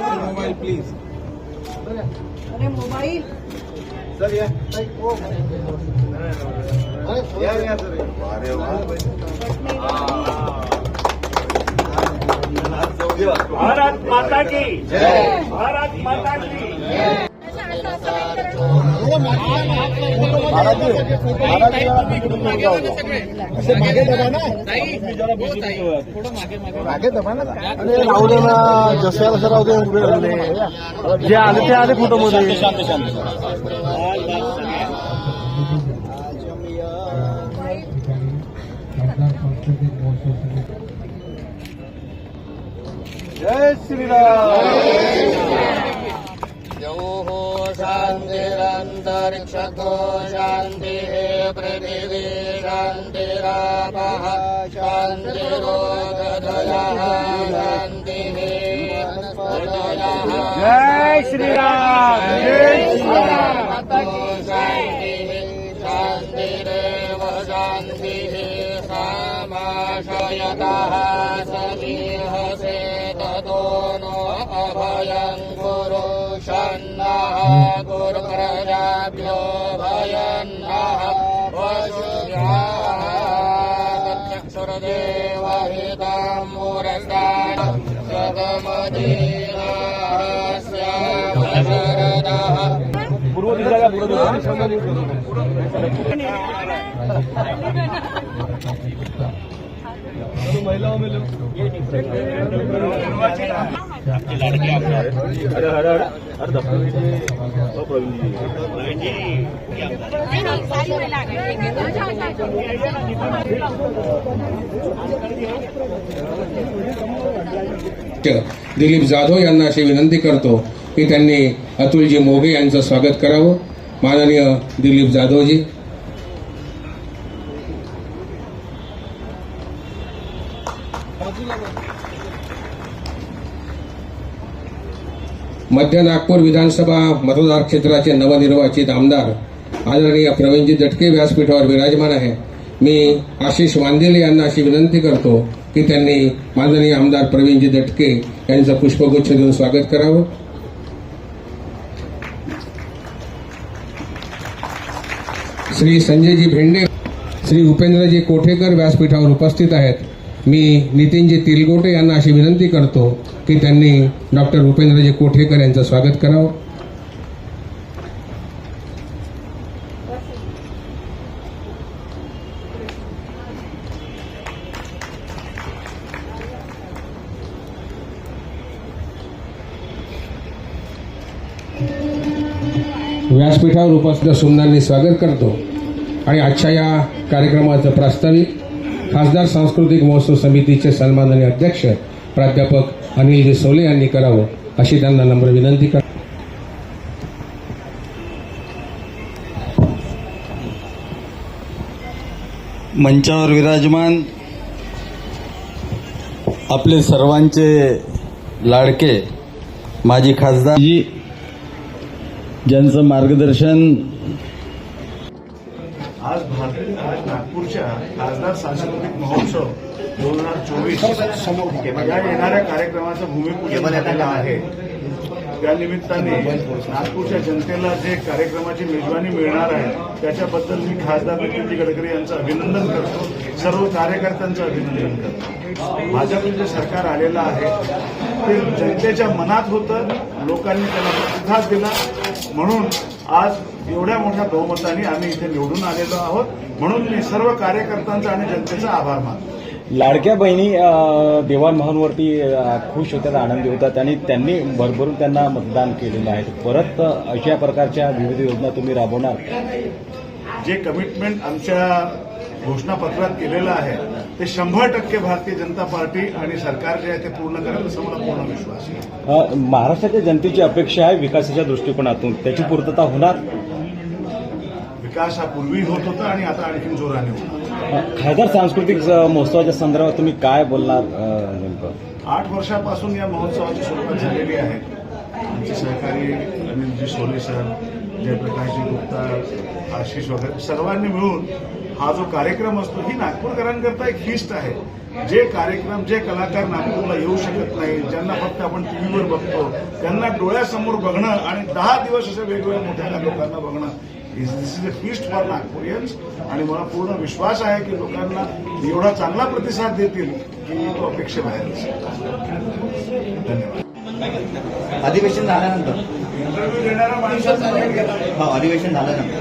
Mobile please अरे mobile. Sir या. या सर अरे भारत माता की. भारत माता की. मागे दबा ना. अरे राहू दे ना जसं कसं राहू दे उभे राहिले जे आले ते आले फोटो मध्ये जय श्रीराम. यौः शान्तिरन्तरिक्षको शान्तिः पृथिवी शान्तिरापः शान्तिरोगधयः शान्तिः वनस्पतयः जय श्रीराम जय श्रीराम शान्तिः शान्तिरेव शान्तिः सामाशयतः समीहसे ततो नो अभयं कुरु षण्णः गुरुप्रजाभ्यो भयन्नः वशुरादेवहिताम्बुरस्तान् सगमदीनास्यामशरदः पूर्व दिशा का पूर्व महिलाओं में अरे अरे अरे अरे दफ्तर प्रवीण जी दिलीप जाधव यांना अशी विनंती करतो की त्यांनी अतुलजी मोघे यांचं स्वागत करावं माननीय दिलीप जाधवजी मध्य नागपूर विधानसभा मतदार क्षेत्राचे नवनिर्वाचित आमदार आदरणीय प्रवीणजी दटके व्यासपीठावर विराजमान आहे. मी आशिष वांदेले यांना अशी विनंती करतो की त्यांनी माननीय आमदार प्रवीणजी दटके यांचं पुष्पगुच्छ देऊन स्वागत करावं. श्री संजयजी भेंडे श्री उपेंद्रजी कोठेकर व्यासपीठावर उपस्थित आहेत. मी नितीनजी तिलगोटे यांना अशी विनंती करतो की त्यांनी डॉक्टर उपेंद्रजी कोठेकर यांचं स्वागत करावं. व्यासपीठावर उपस्थित सुमनांनी स्वागत करतो. आणि आजच्या या कार्यक्रमाचं प्रास्ताविक खासदार सांस्कृतिक महोत्सव समितीचे सन्माननीय अध्यक्ष प्राध्यापक अनिलजी सोले यांनी करावं अशी त्यांना नम्र विनंती कर मंचावर विराजमान आपले सर्वांचे लाडके माजी खासदार जी ज्यांचं मार्गदर्शन आज भारत आज नागपूरच्या खासदार सांस्कृतिक महोत्सव दोन हजार चोवीस या येणाऱ्या कार्यक्रमाचं भूमिपूजन झालेलं आहे. त्या निमित्ताने नागपूरच्या जनतेला जे कार्यक्रमाची मेजवानी मिळणार आहे त्याच्याबद्दल मी खासदार नितीनजी गडकरी यांचं अभिनंदन करतो. सर्व कार्यकर्त्यांचं अभिनंदन करतो. भाजपचं जे सरकार आलेलं आहे ते जनतेच्या मनात होतं लोकांनी त्याला प्रतिसाद दिला. म्हणून आज एवढ्या मोठ्या बहुमताने आम्ही इथे निवडून आलेलो आहोत. म्हणून मी सर्व कार्यकर्त्यांचा आणि जनतेचा आभार मानतो. लाडक्या बहिणी अ, खुश होतात आनंदी होतात आणि त्यांनी भरभरून त्यांना मतदान केलेलं आहे. परत अशा प्रकारच्या विविध योजना तुम्ही राबवणार? जे कमिटमेंट आमच्या घोषणापत्रात केलेलं आहे ते शंभर टक्के भारतीय जनता पार्टी आणि सरकार जे आहे ते पूर्ण करेल असं मला पूर्ण विश्वास आहे. महाराष्ट्राच्या जनतेची अपेक्षा आहे विकासाच्या दृष्टिकोनातून. त्याची पूर्तता होणार? विकास हा पूर्वी होत होता आणि आता आणखी जोराने होणार. अ, सांस्कृतिक महोत्सवाच्या संदर्भात तुम्ही काय बोलणार नेमकं? आठ वर्षापासून या महोत्सवाची सुरुवात झालेली आहे. आमचे सहकारी अनिलजी सोले सर जयप्रकाशजी गुप्ता आशिष वगैरे सर्वांनी मिळून हा जो कार्यक्रम असतो ही नागपूरकरांकरता एक हिस्ट आहे. जे कार्यक्रम जे कलाकार नागपूरला येऊ शकत नाही ज्यांना फक्त आपण टीव्हीवर बघतो त्यांना डोळ्यासमोर बघणं आणि दहा दिवस अशा वेगवेगळ्या मोठ्या लोकांना बघणं this is a feast for Nagpurians आणि मला पूर्ण विश्वास आहे की लोकांना एवढा चांगला प्रतिसाद देतील की तो अपेक्षेबाहेर. धन्यवाद. अधिवेशन झाल्यानंतर? इंटरव्ह्यू देणारा माणसाचा हो अधिवेशन झाल्यानंतर.